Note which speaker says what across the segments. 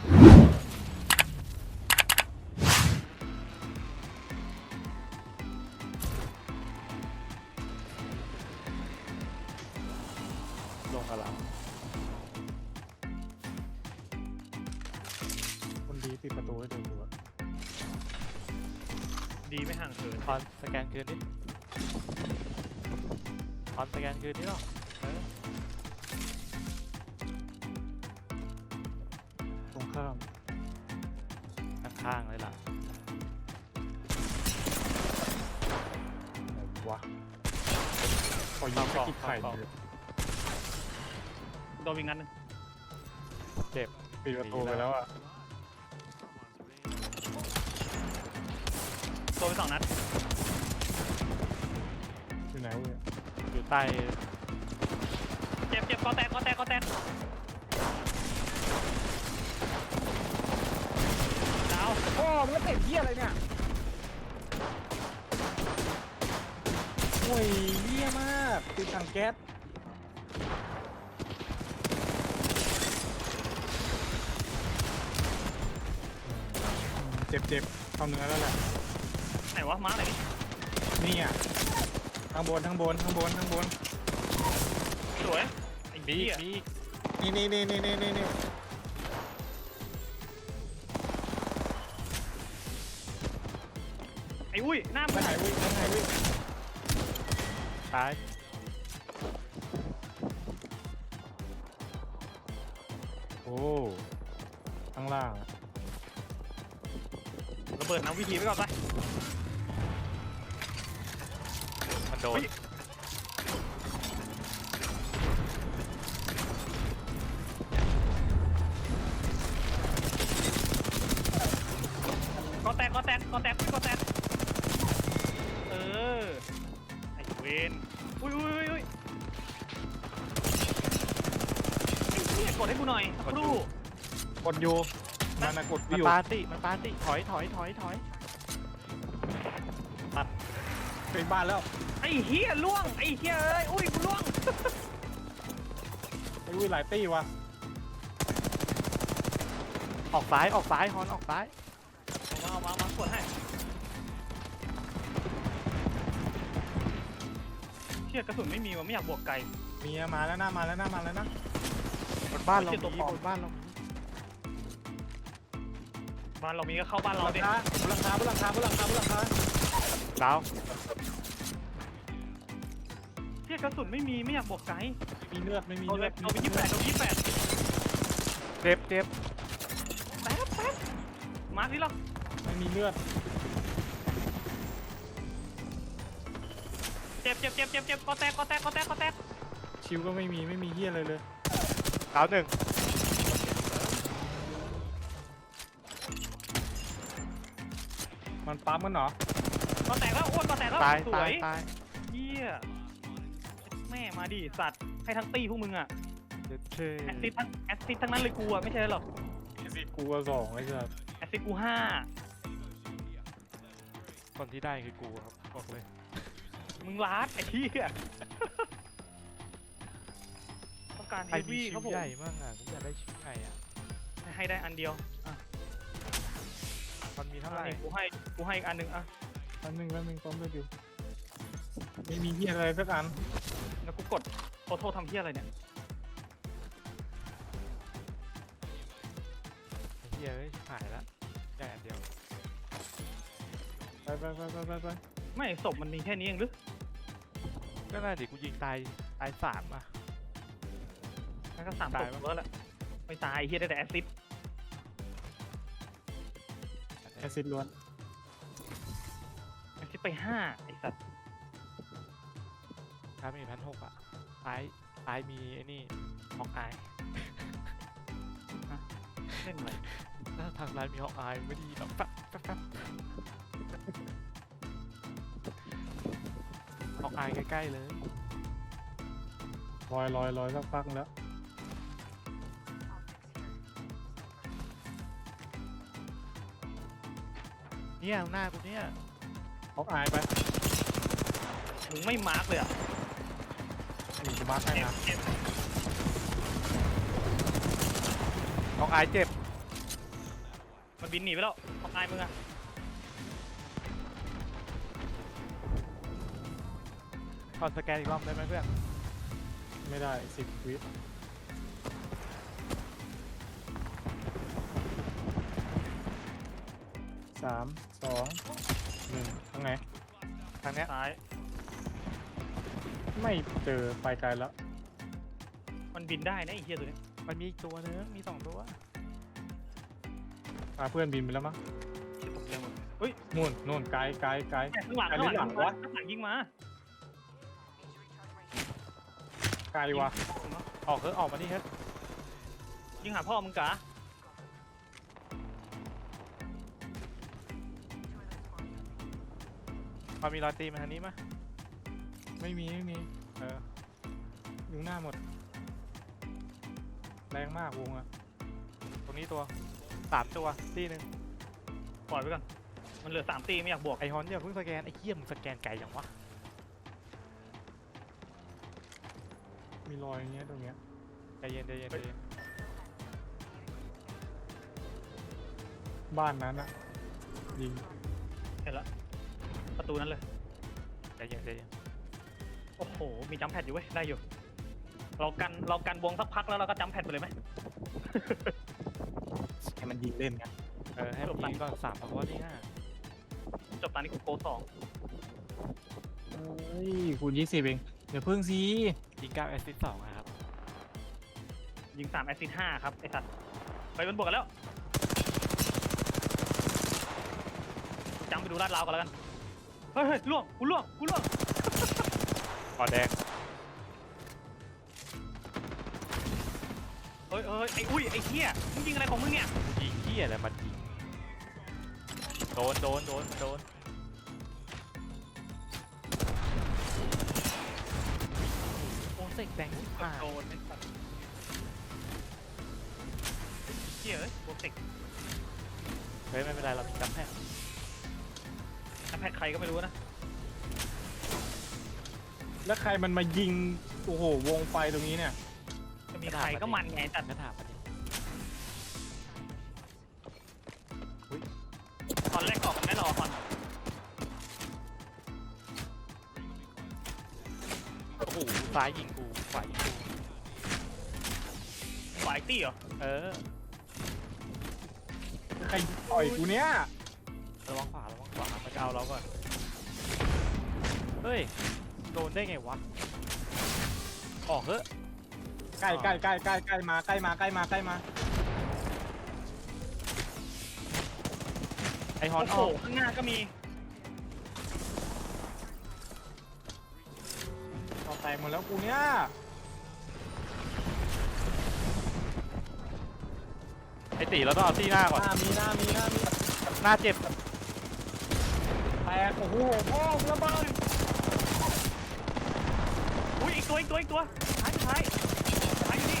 Speaker 1: ลงกับเราคนดีปิดประตูให้เดินดูอะ
Speaker 2: ดีไม่ห่างเหิน
Speaker 3: ทอนสแกนคืนดิทอนสแกนคืนดิหรอเออ
Speaker 1: ต ข้า
Speaker 3: งๆเลยล่ะ
Speaker 1: ไหนวะพอยิงไปกิดไข่เลย
Speaker 2: โดนวิ่งนัดหนึง
Speaker 1: ปิดประตูไปแล้วอะ
Speaker 2: โดนไปสองนัด
Speaker 1: อยู่ไหนวะเนี่ย
Speaker 3: อยู่ใต้
Speaker 2: เจ็บเจ็บกอแตกกอแตกกอแตก ดาว
Speaker 1: โอ้มันก็เตะเหี้ยอะไรเนี่ยโอ้ยเหี้ยมากติดถังแก๊สเจ็บเจ็บๆเข้าเนื้อแล้วแหละ
Speaker 2: ไหนวะมาร์คไหนนี่
Speaker 1: นี่อะข้างบนข้างบนข้างบนข้างบน
Speaker 2: สวยไอ้
Speaker 3: มี
Speaker 2: เหี้
Speaker 3: อี
Speaker 2: ย
Speaker 3: กมีอีก
Speaker 1: นี่นี่นี่นี่นี่นี่
Speaker 2: อ้อุ้ยหน้ามึ
Speaker 1: ไม่
Speaker 2: ง
Speaker 1: หายวิ่งไม่หายวิ่ง
Speaker 3: ตาย
Speaker 1: โอ้ข้างล่างอะ
Speaker 2: ระเบิดน้ำวิธีไว้ก่อนไป
Speaker 3: มันโดน
Speaker 2: เฮ้ยกอแตกกอแตกกอแตกอุ้ยกอแตก กดให้กูหน่อยครู
Speaker 1: กดอยู่มันนะกด
Speaker 3: มัน
Speaker 1: อยู่
Speaker 3: ปาติมันปาติถอยถอยถอยถอย
Speaker 1: ไปบ้านแล้ว
Speaker 2: ไอ้เหี้ยล่วงไอ้เหี้ยเอ้ยอุ้ยกูล่วง
Speaker 1: ไอ้วิ่งหลายตี้วะ
Speaker 3: ออกซ้ายออกซ้ายฮอนออกซ้าย
Speaker 2: เอามาเอามาเอามากดให้เชี่ยกระสุนไม่มีว่ะไม่อยากบวกไกล
Speaker 1: มีอะมาแล้วนะมาแล้วนะมาแล้วนะ
Speaker 3: บนบ้านเรา
Speaker 2: เชี่ยตัว
Speaker 3: มี
Speaker 2: ปลอม
Speaker 3: บนบ้านเรามี
Speaker 2: บ้านเรามีก็เข้าบ้าน
Speaker 1: บ
Speaker 2: เรา
Speaker 1: น
Speaker 2: ดิ
Speaker 1: หลังคาบนหลังคาบนหลังคาบนหลังคาบนหลังคา
Speaker 3: ดาว
Speaker 2: เชี่ยกระสุนไม่มีไม่อยากบวกไกล
Speaker 1: ไม่มีเลือดไม่มี
Speaker 2: เอาเล
Speaker 1: เลื
Speaker 2: ย
Speaker 1: อด
Speaker 2: เอาไปยี่สิบแปดเอาไปยี่สิบแปด
Speaker 3: เจ็บเจ็บ
Speaker 2: แป๊บแป๊บมาร์คนี่หรอ
Speaker 1: ไม่มีเลือด
Speaker 2: เจ็บเจ็บเจ็บเจ็บเจ็บก็แตกก็แตกก็แตกก็แตก
Speaker 1: ชิวก็ไม่มีไม่มีเฮียอะไรเลย
Speaker 3: ดาวหนึ่ง
Speaker 1: มันปั๊มกันเหรอ
Speaker 2: ก็แตกแล้วอ้วนก็แตกแล้ว
Speaker 3: ตาย
Speaker 2: ส
Speaker 3: ตา
Speaker 2: วยย
Speaker 3: ตาย
Speaker 2: เหี้ยแม่มาดิสัตว์ให้ทั้งตีพวกมึงอะ
Speaker 3: เจ็บเท่
Speaker 2: แอสซิดทั้งแอสซิดทั้งนั้นเลยกูอะไม่ใช่หรอก
Speaker 1: สิกูก็สองไอ้สัส
Speaker 2: แอสซิดกูห้า
Speaker 3: คนที่ได้คือกูครับบอกเลย
Speaker 2: มึงลาดไอ้เหี้ยต้อง การ
Speaker 3: ไอ้
Speaker 2: เฮฟ
Speaker 3: มี
Speaker 2: วี่
Speaker 3: ชิ
Speaker 2: ครับ
Speaker 3: ว
Speaker 2: ผม
Speaker 3: ใหญ่มากอะกูอยากได้ชิวใหญ่อะ
Speaker 2: ให้ได้อันเดียวอะ
Speaker 3: มันมีเท่าไหร่
Speaker 2: นี่กูให้กูให้อีกอันหนึ่งอะ
Speaker 1: แป๊บนึงแป๊บนึงปั๊มเลือดอยู่ไม่มีเฮียอะไรสักอัน
Speaker 2: แล้วกูกดโอโทษทำเหี้ยอะไรเนี่ย
Speaker 3: ไอ้เฮียเอ้ยหายละได้อันเดียว
Speaker 1: ไปไปไปไปไปไป
Speaker 2: ไม่ศพมันมีแค่นี้เองหรือ
Speaker 3: ก็น่าดิกูยิงตายตายสามอะ
Speaker 2: งั้นก็สามศ
Speaker 3: ตาย
Speaker 2: พ
Speaker 3: ปะ
Speaker 2: แล้วแหละไม่ตายเฮียได้แต่แอสซิด
Speaker 1: แอซิดล้วน
Speaker 2: แอสซิดไปห้าไอ้สัตว์
Speaker 3: ถ้ามีพันหกอะซ้ายซ้ายมีไอ้นี่ฮอกอาย
Speaker 2: เล่นอะไร
Speaker 3: ถ้าทางซ้ายมีฮอกอายไม่ดีหรอกแป๊บแป๊บแป๊บฮอกอายใกล้ๆเลย
Speaker 1: ลอยลอยลอยสักพักแล้ว
Speaker 3: เนี่ยหน้ากูเนี่ย
Speaker 1: ฮอกอายไป
Speaker 2: มึงไม่มาร์กเลยอะ
Speaker 1: นี่กูมาร์คให้
Speaker 2: เจ็บ
Speaker 1: นะ
Speaker 2: เจ็บ
Speaker 3: ฮอกอายเจ็บ
Speaker 2: มันบินหนีไปแล้วของนายมึงอะ
Speaker 3: ขอสแกนอีกรอบได้ไหมเพื่อน
Speaker 1: ไม่ได้สิบวิ สามสองหนึ่งทางไหน
Speaker 3: ทางเนี้ย
Speaker 2: ซ้าย
Speaker 1: ไม่เจอไปไกลแล้ว
Speaker 2: มันบินได้นะไอ้เหี้ยตัวนี้
Speaker 3: มันมีอีกตัวนึงมีสองตัว
Speaker 1: อ่าเพื่อนบินไปแล้วมั้ง
Speaker 2: เชี่ยตกใจหมดเฮ้ย
Speaker 1: นู่นนู่นไกลไกลไกล
Speaker 2: แม่ข้างหลัง
Speaker 1: อัน
Speaker 2: ข้าง
Speaker 1: นี้
Speaker 2: หลัง
Speaker 1: หลังวะ
Speaker 2: ข้างหลังยิงมา
Speaker 1: ไกลวะ
Speaker 3: ออกเถอะออกมานี่เถอะ
Speaker 2: ยิงหาพ่อมึงกะ
Speaker 3: พอมีรอยตีมาทางนี้มั้ย
Speaker 1: ไม่มีไม่มี
Speaker 3: เออ
Speaker 1: อยู่หน้าหมด แรงมากวงอะ
Speaker 3: ตรงนี้ตัวสามตัวตีหนึ่ง
Speaker 2: ปล่อยไปก่อน มันเหลือสามตีไม่อยากบวก
Speaker 3: ไอฮอนอย่าเพิ่งสแกนไอเหี้ยมึงสแกนไกลอย่างวะ
Speaker 1: มีรอยอย่างเงี้ยตรงเนี้ย
Speaker 3: ใจเย็นใจเย็นใจเย็น
Speaker 1: บ้านนั้นอะยิง
Speaker 2: เห็นละประ ตูนั้นเลย
Speaker 3: ใจเย็นใจเย็น
Speaker 2: โอ้โห มีจัมป์แพดอยู่เว้ย ได้อยู่ เรากันเรากันวงสักพักแล้วเราก็จัมป์แพดไปเลยไหม
Speaker 1: ให้มันยิงเล่นไง
Speaker 3: เออให้มันยิงก่อนสามเพราะว่าที่ห้า
Speaker 2: จบตอนนี้กูโกสอง
Speaker 1: เฮ้ยคูณยี่สิบเองเดี๋ยวพึ่งสิ
Speaker 3: ยิงเก้าแอสซิสต์สองอะครับ
Speaker 2: ยิงสามแอสซิสห้าครับ ไอ้สัตว์ไปบนบวกกันแล้วจำไปดูลาดราวกันแล้วกันเฮ้ยเฮ้ยล่วงกูล่วงกูล่วง
Speaker 3: ก่อแดง
Speaker 2: เฮ้ยเฮ้ยไอ้อุ้ยไอ้เหี้ยมึงยิงอะไรของมึงเนี่ย
Speaker 3: ยิงเหี้ยอะไรมันยิงโดนโดนโดนโดนโอ้เสกแดงผ่า
Speaker 2: โดนไอ้สัตว์เหี้ยเอ้ยโปรเทค
Speaker 3: เฮ้ยไม่เป็นไรเรามีกำแพง
Speaker 2: จัมป์ แพดใครก็ไม่รู้นะ
Speaker 1: แล้วใครมันมายิง โอ้โห วงไฟตรงนี้เนี่ย
Speaker 2: จะมีใครก็มันไงแต่
Speaker 3: ก็ถามมาดิ
Speaker 2: ตอนแรกออกกันไม่รอก่อน
Speaker 3: โอ้โหซ้ายยิงกูขวายิงกู
Speaker 2: ฝ่ายตี้เหรอ
Speaker 3: เออ
Speaker 1: ใครต่อยกูเนี่ย
Speaker 3: ระวังขวาระวังขวามันจะเอาเราก่อนเฮ้ยโดนได้ไงวะออกเถอะ
Speaker 1: ใกล้ใกล้ใกล้ใกล้ใกล้มาใกล้มาใกล้มาใกล้มา
Speaker 3: ไอฮอน
Speaker 2: โอ้
Speaker 3: อ
Speaker 2: โห
Speaker 3: อก
Speaker 2: ข้างหน้าก็มี
Speaker 1: ต่อแตกหมดแล้วกูเนี่ย
Speaker 3: ไอตีเราต้องเอาที่หน้า
Speaker 1: ห
Speaker 3: ก่อน
Speaker 1: น้ามีหน้ามีหน้ามี
Speaker 3: หน้าเจ็บ
Speaker 1: แตกโอ้โหพ่อระเบิด
Speaker 2: อุ้ยอีกตัวอีกตัวอีกตัวท้ายท้ายท้ายอยู่นี่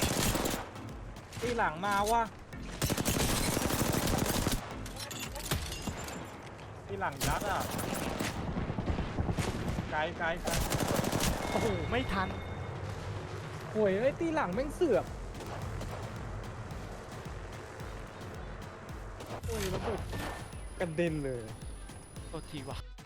Speaker 1: ที่หลังมาว่ะที่หลังยัดอะไกลไกลไกล
Speaker 3: โอ้โหไม่ทัน
Speaker 1: โอ้ยไอ้ยตีหลังแม่งเสือกโอ้ยระเบิดกระเด็นเลย
Speaker 3: 時は。